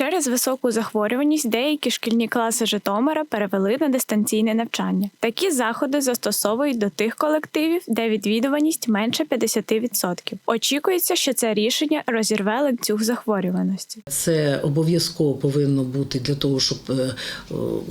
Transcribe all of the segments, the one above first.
Через високу захворюваність деякі шкільні класи Житомира перевели на дистанційне навчання. Такі заходи застосовують до тих колективів, де відвідуваність менше 50%. Очікується, що це рішення розірве ланцюг захворюваності. Це обов'язково повинно бути для того, щоб е,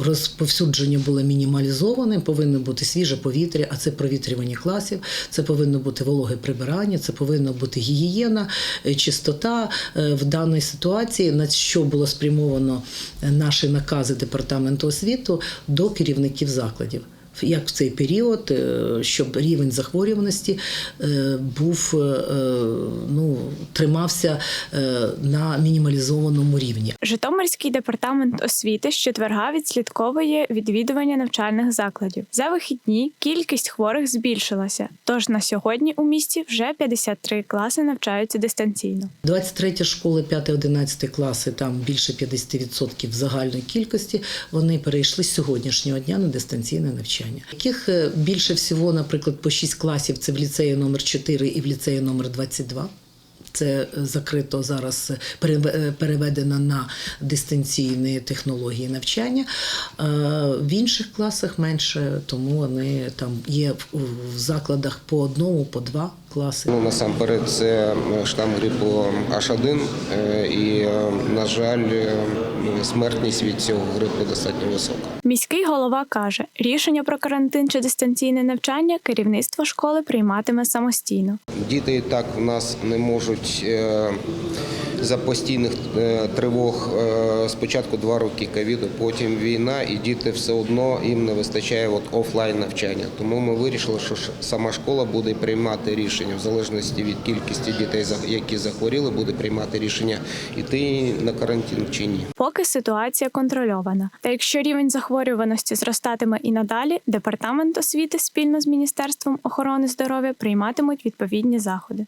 розповсюдження було мінімалізоване, повинно бути свіже повітря, а це провітрювання класів, це повинно бути вологе прибирання, це повинна бути гігієна, е, чистота Е, в даній ситуації, на що було спрямовано е, наші накази департаменту освіти до керівників закладів. Як в цей період, е, щоб рівень захворюваності е, був тримався е, на мінімалізованому рівні. Житомирський департамент освіти з четверга відслідковує відвідування навчальних закладів. За вихідні кількість хворих збільшилася. Тож на сьогодні у місті вже 53 класи навчаються дистанційно. 23 школи, 5-11 класи, там більше 50% загальної кількості, вони перейшли з сьогоднішнього дня на дистанційне навчання. Яких е, більше всього, наприклад, по 6 класів це в ліцеї номер 4 і в ліцеї номер 22. Це закрито зараз е, е, переведено на дистанційні технології навчання. Е, В інших класах менше, тому вони там є в- закладах по одному, по два класи. Ну, насамперед, це штам грипу H1, е, і, на жаль, смертність від цього грипу достатньо висока. Міський голова каже, рішення про карантин чи дистанційне навчання керівництво школи прийматиме самостійно. Діти і так в нас не можуть е, за постійних е, тривог е, спочатку два роки ковіду, потім війна, і діти все одно їм не вистачає от офлайн навчання. Тому ми вирішили, що сама школа буде приймати рішення в залежності від кількості дітей, які захворіли, буде приймати рішення йти на карантин чи ні. Поки ситуація контрольована. Та якщо рівень захворюваності зростатиме і надалі, департамент освіти спільно з міністерством охорони здоров'я прийматимуть відповідні заходи.